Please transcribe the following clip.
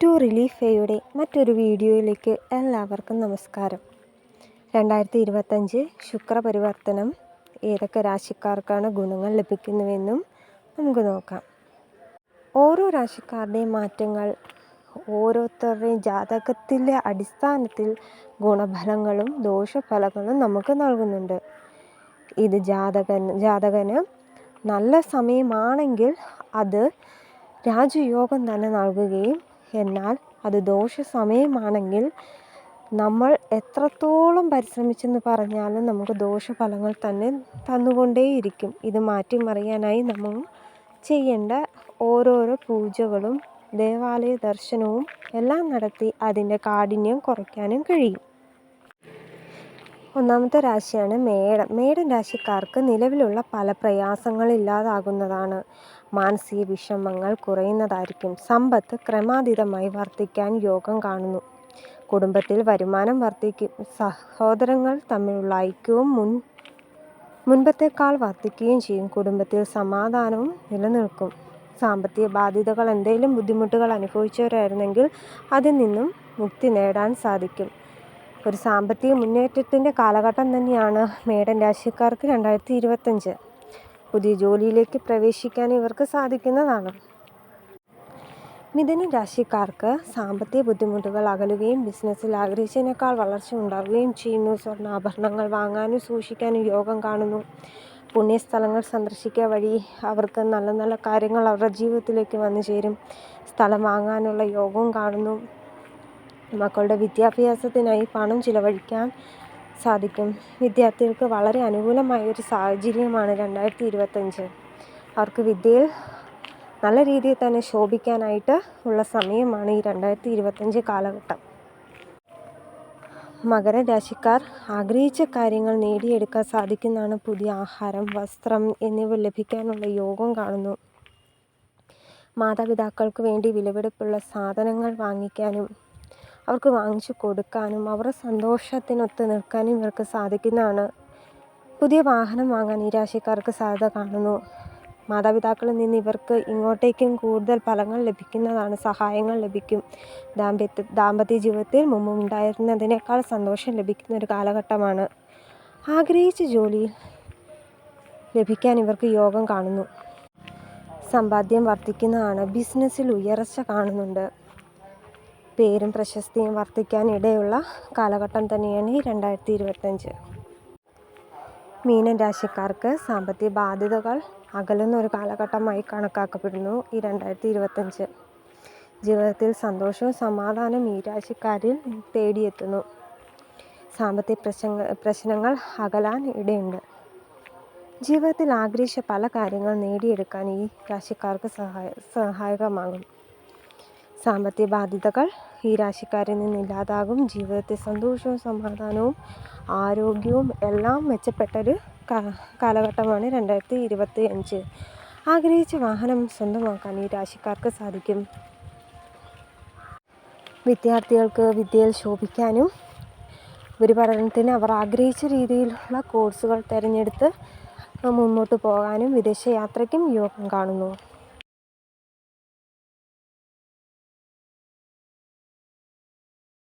To relief എയുടെ മറ്റൊരു വീഡിയോയിലേക്ക് എല്ലാവർക്കും നമസ്കാരം. രണ്ടായിരത്തി ഇരുപത്തഞ്ച് ശുക്രപരിവർത്തനം. ഏതൊക്കെ രാശിക്കാർക്കാണ് ഗുണങ്ങൾ ലഭിക്കുന്നുവെന്നും നമുക്ക് നോക്കാം. ഓരോ രാശിക്കാരുടെയും മാറ്റങ്ങൾ ഓരോരുത്തരുടെയും ജാതകത്തിന്റെ അടിസ്ഥാനത്തിൽ ഗുണഫലങ്ങളും ദോഷഫലങ്ങളും നമുക്ക് നൽകുന്നുണ്ട്. ഇത് ജാതകൻ ജാതകന് നല്ല സമയമാണെങ്കിൽ അത് രാജയോഗം തന്നെ നൽകുകയും എന്നാൽ അത് ദോഷ സമയമാണെങ്കിൽ നമ്മൾ എത്രത്തോളം പരിശ്രമിച്ചെന്ന് പറഞ്ഞാലും നമുക്ക് ദോഷഫലങ്ങൾ തന്നെ തന്നുകൊണ്ടേയിരിക്കും. ഇത് മാറ്റിമറിയാനായി നമ്മൾ ചെയ്യേണ്ട ഓരോരോ പൂജകളും ദേവാലയ ദർശനവും എല്ലാം നടത്തി അതിന്റെ കാഠിന്യം കുറയ്ക്കാനും കഴിയും. ഒന്നാമത്തെ രാശിയാണ് മേടം. മേടം രാശിക്കാർക്ക് നിലവിലുള്ള പല പ്രയാസങ്ങൾ ഇല്ലാതാകുന്നതാണ്. മാനസിക വിഷമങ്ങൾ കുറയുന്നതായിരിക്കും. സമ്പത്ത് ക്രമാതീതമായി വർദ്ധിക്കാൻ യോഗം കാണുന്നു. കുടുംബത്തിൽ വരുമാനം വർദ്ധിക്കും. സഹോദരങ്ങൾ തമ്മിലുള്ള ഐക്യവും മുൻ മുൻപത്തേക്കാൾ വർദ്ധിക്കുകയും ചെയ്യും. കുടുംബത്തിൽ സമാധാനവും നിലനിൽക്കും. സാമ്പത്തിക ബാധ്യതകൾ എന്തെങ്കിലും ബുദ്ധിമുട്ടുകൾ അനുഭവിച്ചവരായിരുന്നെങ്കിൽ അതിൽ നിന്നും മുക്തി നേടാൻ സാധിക്കും. ഒരു സാമ്പത്തിക മുന്നേറ്റത്തിന്റെ കാലഘട്ടം തന്നെയാണ് മേടൻ രാശിക്കാർക്ക് രണ്ടായിരത്തി ഇരുപത്തഞ്ച് പുതിയ ജോലിയിലേക്ക് പ്രവേശിക്കാൻ ഇവർക്ക് സാധിക്കുന്നതാണ്. മിഥുന രാശിക്കാർക്ക് സാമ്പത്തിക ബുദ്ധിമുട്ടുകൾ അകലുകയും ബിസിനസ്സിൽ ആഗ്രഹിച്ചതിനേക്കാൾ വളർച്ച ഉണ്ടാവുകയും ചെയ്യുന്നു. സ്വർണാഭരണങ്ങൾ വാങ്ങാനും സൂക്ഷിക്കാനും യോഗം കാണുന്നു. പുണ്യസ്ഥലങ്ങൾ സന്ദർശിക്കുക വഴി അവർക്ക് നല്ല നല്ല കാര്യങ്ങൾ അവരുടെ ജീവിതത്തിലേക്ക് വന്നു ചേരും. സ്ഥലം വാങ്ങാനുള്ള യോഗവും കാണുന്നു. മക്കളുടെ വിദ്യാഭ്യാസത്തിനായി പണം ചിലവഴിക്കാൻ സാധിക്കും. വിദ്യാർത്ഥികൾക്ക് വളരെ അനുകൂലമായ ഒരു സാഹചര്യമാണ് രണ്ടായിരത്തി ഇരുപത്തഞ്ച് അവർക്ക് വിദ്യയിൽ നല്ല രീതിയിൽ തന്നെ ശോഭിക്കാനായിട്ട് ഉള്ള സമയമാണ് ഈ രണ്ടായിരത്തി ഇരുപത്തഞ്ച് കാലഘട്ടം. മകരരാശിക്കാർ ആഗ്രഹിച്ച കാര്യങ്ങൾ നേടിയെടുക്കാൻ സാധിക്കുന്നതാണ് പുതിയ ആഹാരം വസ്ത്രം എന്നിവ ലഭിക്കാനുള്ള യോഗം കാണുന്നു. മാതാപിതാക്കൾക്ക് വേണ്ടി വിലപിടിപ്പുള്ള സാധനങ്ങൾ വാങ്ങിക്കാനും അവർക്ക് വാങ്ങിച്ചു കൊടുക്കാനും അവരുടെ സന്തോഷത്തിനൊത്ത് നിൽക്കാനും ഇവർക്ക് സാധിക്കുന്നതാണ്. പുതിയ വാഹനം വാങ്ങാൻ ഈ രാശിക്കാർക്ക് സാധ്യത കാണുന്നു. മാതാപിതാക്കളിൽ നിന്ന് ഇവർക്ക് ഇങ്ങോട്ടേക്കും കൂടുതൽ ഫലങ്ങൾ ലഭിക്കുന്നതാണ് സഹായങ്ങൾ ലഭിക്കും. ദാമ്പത്യ ദാമ്പത്യ ജീവിതത്തിൽ മുമ്പ് ഉണ്ടായിരുന്നതിനേക്കാൾ സന്തോഷം ലഭിക്കുന്ന ഒരു കാലഘട്ടമാണ്. ആഗ്രഹിച്ച ജോലി ലഭിക്കാൻ ഇവർക്ക് യോഗം കാണുന്നു. സമ്പാദ്യം വർദ്ധിക്കുന്നതാണ് ബിസിനസ്സിൽ ഉയർച്ച കാണുന്നുണ്ട്. പേരും പ്രശസ്തിയും വർദ്ധിക്കാനിടയുള്ള കാലഘട്ടം തന്നെയാണ് ഈ രണ്ടായിരത്തി ഇരുപത്തഞ്ച് മീനൻ രാശിക്കാർക്ക് സാമ്പത്തിക ബാധ്യതകൾ അകലുന്ന ഒരു കാലഘട്ടമായി കണക്കാക്കപ്പെടുന്നു ഈ രണ്ടായിരത്തി ഇരുപത്തഞ്ച് ജീവിതത്തിൽ സന്തോഷവും സമാധാനവും ഈ രാശിക്കാരിൽ തേടിയെത്തുന്നു. സാമ്പത്തിക പ്രശ്ന പ്രശ്നങ്ങൾ അകലാൻ ഇടയുണ്ട്. ജീവിതത്തിൽ ആഗ്രഹിച്ച പല കാര്യങ്ങൾ നേടിയെടുക്കാൻ ഈ രാശിക്കാർക്ക് സഹായ സഹായകമാകും. സാമ്പത്തിക ബാധ്യതകൾ ഈ രാശിക്കാരിൽ നിന്ന് ഇല്ലാതാകും. ജീവിതത്തിൽ സന്തോഷവും സമാധാനവും ആരോഗ്യവും എല്ലാം മെച്ചപ്പെട്ടൊരു കാലഘട്ടമാണ് രണ്ടായിരത്തി ഇരുപത്തി അഞ്ച് ആഗ്രഹിച്ച വാഹനം സ്വന്തമാക്കാൻ ഈ രാശിക്കാർക്ക് സാധിക്കും. വിദ്യാർത്ഥികൾക്ക് വിദ്യയിൽ ശോഭിക്കാനും ഒരു ഉപരിപഠനത്തിന് അവർ ആഗ്രഹിച്ച രീതിയിലുള്ള കോഴ്സുകൾ തിരഞ്ഞെടുത്ത് മുന്നോട്ട് പോകാനും വിദേശ യാത്രയ്ക്കും യോഗം കാണുന്നു.